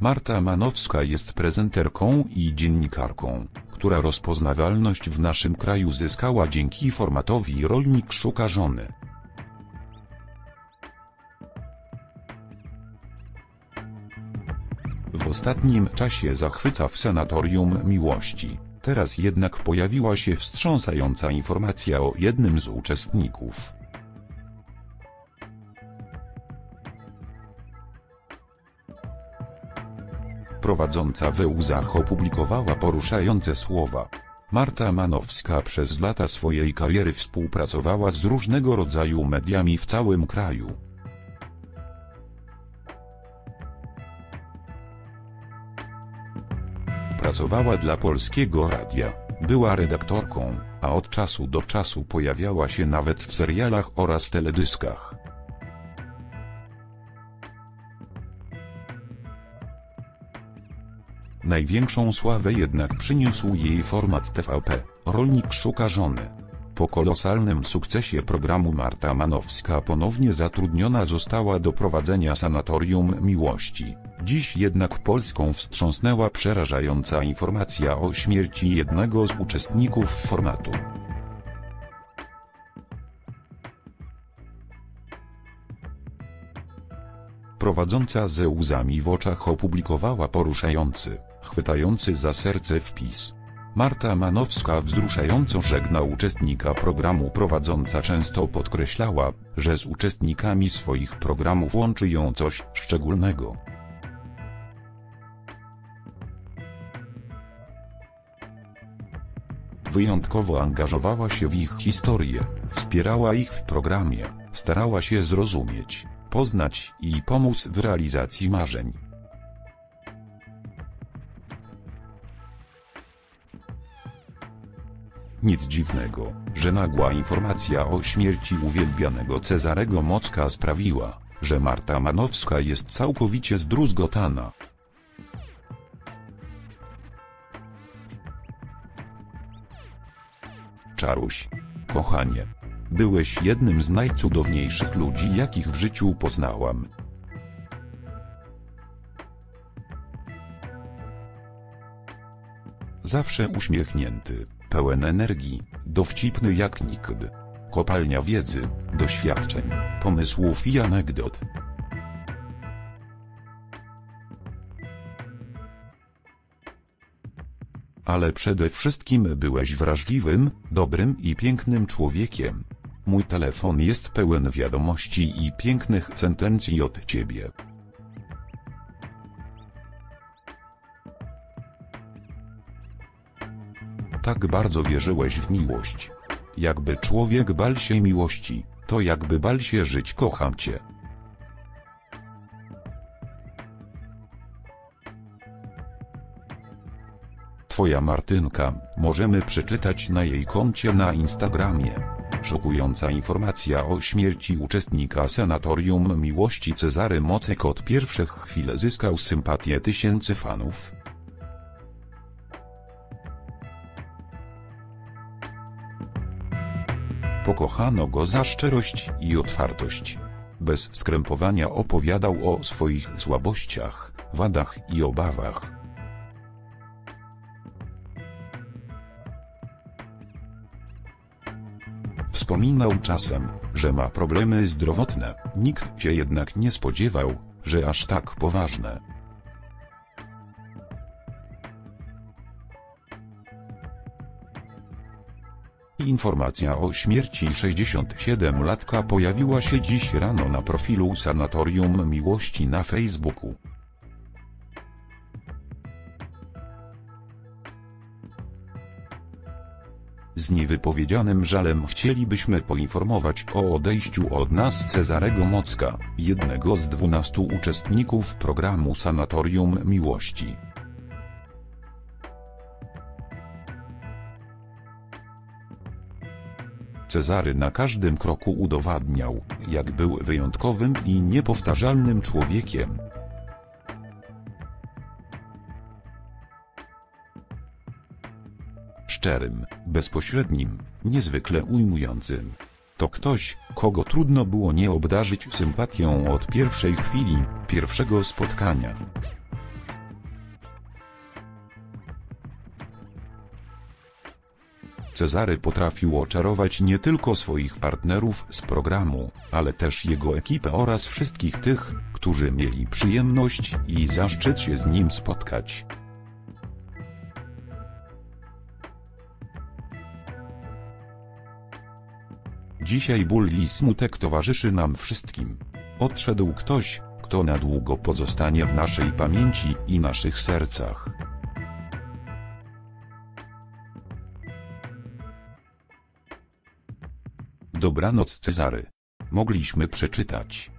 Marta Manowska jest prezenterką i dziennikarką, która rozpoznawalność w naszym kraju zyskała dzięki formatowi Rolnik szuka żony. W ostatnim czasie zachwyca w Sanatorium Miłości. Teraz jednak pojawiła się wstrząsająca informacja o jednym z uczestników. Prowadząca we łzach opublikowała poruszające słowa. Marta Manowska przez lata swojej kariery współpracowała z różnego rodzaju mediami w całym kraju. Pracowała dla Polskiego Radia, była redaktorką, a od czasu do czasu pojawiała się nawet w serialach oraz teledyskach. Największą sławę jednak przyniósł jej format TVP, Rolnik szuka żony. Po kolosalnym sukcesie programu Marta Manowska ponownie zatrudniona została do prowadzenia Sanatorium Miłości. Dziś jednak Polską wstrząsnęła przerażająca informacja o śmierci jednego z uczestników formatu. Prowadząca ze łzami w oczach opublikowała poruszający, chwytający za serce wpis. Marta Manowska wzruszająco żegna uczestnika programu prowadząca często podkreślała, że z uczestnikami swoich programów łączy ją coś szczególnego. Wyjątkowo angażowała się w ich historię, wspierała ich w programie, starała się zrozumieć, poznać i pomóc w realizacji marzeń. Nic dziwnego, że nagła informacja o śmierci uwielbianego Cezarego Mocka sprawiła, że Marta Manowska jest całkowicie zdruzgotana. Czaruś. Kochanie. Byłeś jednym z najcudowniejszych ludzi jakich w życiu poznałam. Zawsze uśmiechnięty, pełen energii, dowcipny jak nikt. Kopalnia wiedzy, doświadczeń, pomysłów i anegdot. Ale przede wszystkim byłeś wrażliwym, dobrym i pięknym człowiekiem. Mój telefon jest pełen wiadomości i pięknych sentencji od ciebie. Tak bardzo wierzyłeś w miłość. Jakby człowiek bal się miłości, to jakby bal się żyć kocham cię. Twoja Martynka, możemy przeczytać na jej koncie na Instagramie. Szokująca informacja o śmierci uczestnika Senatorium Miłości Cezary Mocek od pierwszych chwil zyskał sympatię tysięcy fanów. Pokochano go za szczerość i otwartość. Bez skrępowania opowiadał o swoich słabościach, wadach i obawach. Wspominał czasem, że ma problemy zdrowotne, nikt się jednak nie spodziewał, że aż tak poważne. Informacja o śmierci 67-latka pojawiła się dziś rano na profilu Sanatorium Miłości na Facebooku. Z niewypowiedzianym żalem chcielibyśmy poinformować o odejściu od nas Cezarego Mocka, jednego z dwunastu uczestników programu Sanatorium Miłości. Cezary na każdym kroku udowadniał, jak był wyjątkowym i niepowtarzalnym człowiekiem. Szczerym, bezpośrednim, niezwykle ujmującym. To ktoś, kogo trudno było nie obdarzyć sympatią od pierwszej chwili, pierwszego spotkania. Cezary potrafił oczarować nie tylko swoich partnerów z programu, ale też jego ekipę oraz wszystkich tych, którzy mieli przyjemność i zaszczyt się z nim spotkać. Dzisiaj ból i smutek towarzyszy nam wszystkim. Odszedł ktoś, kto na długo pozostanie w naszej pamięci i naszych sercach. Dobranoc Cezary. Mogliśmy przeczytać.